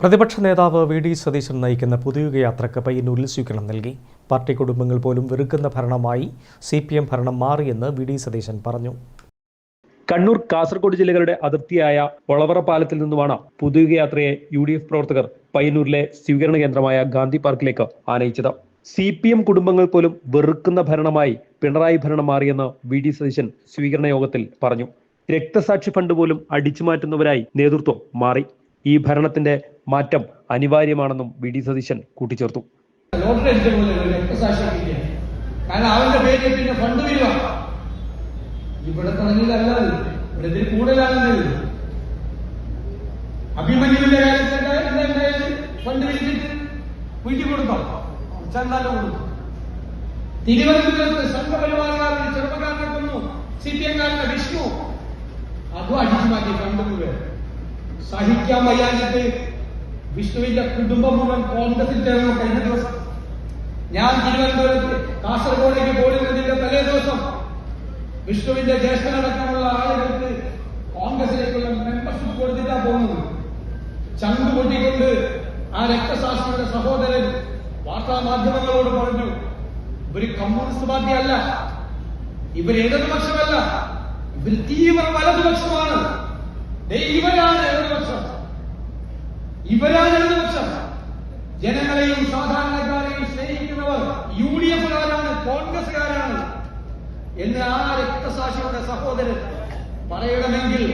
പ്രതിപക്ഷ നേതാവ് V D Satheesan നയിക്കുന്ന പുതിയുഗ യാത്രയ്ക്ക് പയ്യന്നൂരിൽ സ്വീകരണം നൽകി. പാർട്ടി കുടുംബങ്ങൾ പോലും വെറുക്കുന്ന ഭരണമായി സി പി എം ഭരണം മാറിയെന്ന് വി ഡി സതീശൻ പറഞ്ഞു. കണ്ണൂർ കാസർഗോഡ് ജില്ലകളുടെ അതിർത്തിയായ ഒളവറ പാലത്തിൽ നിന്നുമാണ് പുതിയുഗ യാത്രയെ യു ഡി എഫ് പ്രവർത്തകർ പയ്യന്നൂരിലെ സ്വീകരണ കേന്ദ്രമായ ഗാന്ധി പാർക്കിലേക്ക് ആനയിച്ചത്. സി പി എം കുടുംബങ്ങൾ പോലും വെറുക്കുന്ന ഭരണമായി പിണറായി ഭരണം മാറിയെന്ന് വി ഡി സതീശൻ സ്വീകരണ യോഗത്തിൽ പറഞ്ഞു. രക്തസാക്ഷി ഫണ്ട് പോലും അടിച്ചുമാറ്റുന്നവരായി നേതൃത്വം മാറി. ഈ ഭരണത്തിന്റെ മാറ്റം അനിവാര്യമാണെന്നും വി ഡി സതീശൻ കൂട്ടിച്ചേർത്തു. കാരണം അവന്റെ തിരുവനന്തപുരത്ത് സംഘപരിവാറുകാരുടെ ചെറുപ്പക്കാരനെ കൊന്നു സി പി എംകാരന്റെ വിഷ്ണു. അതും അടിച്ചു മാറ്റി മുഴുവൻ. സഹിക്കാൻ വയ്യാഞ്ഞിട്ട് വിഷ്ണുവിന്റെ കുടുംബം മുഴുവൻ കോൺഗ്രസിൽ ചേർന്നു കഴിഞ്ഞ ദിവസം ഞാൻ തിരുവനന്തപുരത്ത് കാസർഗോഡേക്ക് പോയിരുന്നതിന്റെ തലേ ദിവസം വിഷ്ണുവിന്റെ ജ്യേഷ്ഠനടക്കമുള്ള ആളുകൾക്ക് കോൺഗ്രസിലേക്കുള്ള മെമ്പർഷിപ്പ് കൊടുത്തിട്ടാ പോകുന്നത്. ചങ്ക് പൊട്ടിക്കൊണ്ട് ആ രക്തസാക്ഷിയുടെ സഹോദരൻ വാർത്താ മാധ്യമങ്ങളോട് പറഞ്ഞു ഇവർ കമ്മ്യൂണിസ്റ്റ് പാർട്ടിയല്ല ഇവർ ഇടതുപക്ഷമല്ല. ഇവർ തീവ്ര വലതുപക്ഷമാണ് ഇവരാണ് ഇടതുപക്ഷം. ഇവരാണ് ഇടതുപക്ഷം ജനങ്ങളെയും സാധാരണക്കാരെയും സ്നേഹിക്കുന്നവർ യു ഡി എഫുകാരാണ് കോൺഗ്രസുകാരാണ് എന്ന് ആ രക്തസാക്ഷിയുടെ സഹോദരൻ പറയണമെങ്കിൽ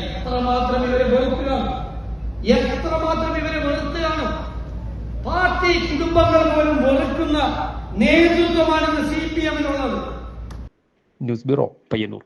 എത്രമാത്രം ഇവരെ വെറുക്കുകയാണ്? എത്രമാത്രം ഇവരെ വെറുത്തുകയാണ് പാർട്ടി കുടുംബങ്ങൾ പോലും വെറുക്കുന്ന നേതൃത്വമാണെന്ന് C P എമ്മിനുള്ളത്. News bureau Payyannur.